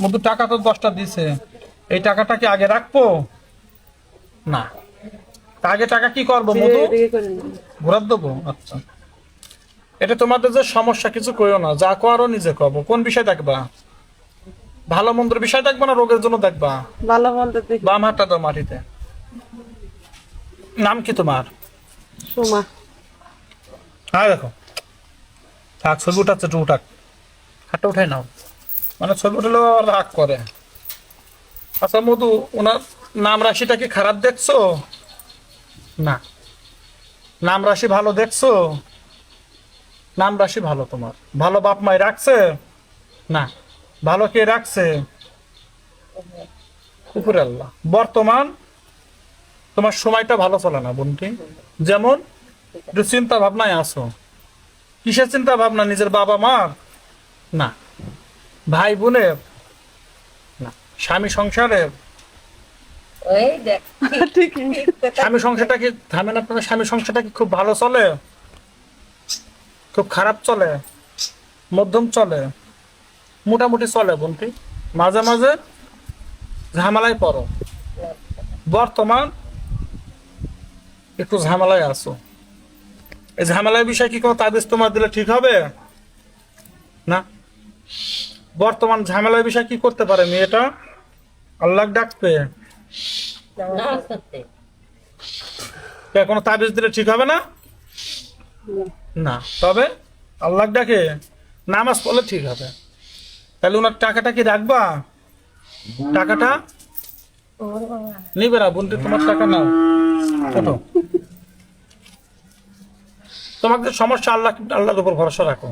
মধু টাকা তো দশটা দিছে। এই টাকাটা কি আগে রাখব? না। আগে টাকা কি করব মধু? ঘোরার দেবো? আচ্ছা। এটা তোমাদের যে সমস্যা কিছু কইও না। যা করো নিজে করব। কোন বিষয় দেখবা? ভালো মন্দের বিষয় দেখবা না রোগের জন্য দেখবা? ভালো দেখি। বাম হাতটা দাও মাটিতে। নাম কি তোমার? সুমা। হ্যাঁ দেখো। থাক ছবি উঠাচ্ছে উঠাক। হাতটা উঠাই নাও। মানে ছবি উঠলে আবার রাগ করে। আচ্ছা মধু, ওনার নাম রাশিটা কি খারাপ দেখছ? না। নাম রাশি ভালো দেখছ? নাম রাশি ভালো তোমার। ভালো বাপ মাই রাখছে? না। ভালো কে রাখছে? উপরে আল্লাহ। বর্তমান তোমার সময়টা ভালো চলে না, বোনটি। যেমন একটু চিন্তা ভাবনায় আসো কিসের চিন্তা ভাবনা? নিজের বাবা মা না। ভাই বোনের না স্বামী ঠিকই। স্বামী সংসারটা কি থামেন আপনার স্বামী সংসারটা কি খুব ভালো চলে? খুব খারাপ চলে? মধ্যম চলে? মোটামুটি চলে বোনটি? মাঝে মাঝে ঝামেলায় পড়ো। বর্তমান একটু ঝামেলায় আসো এই ঝামেলার বিষয়ে কি কোনো তাবিজ তোমার দিলে ঠিক হবে? না? বর্তমান ঝামেলার বিষয়ে কি করতে পারে মেয়েটা? আল্লাহ ডাকবে। কোনো তাবিজ দিলে ঠিক হবে না? না। তবে আল্লাহ ডাকে নামাজ পড়লে ঠিক হবে। তাহলে ওনার টাকাটা কি রাখবা? টাকাটা? নিবে না বোনটি তোমার টাকা নাও। ওঠো। তোমার যে সমস্যা আল্লাহ আল্লাহর উপর ভরসা রাখো।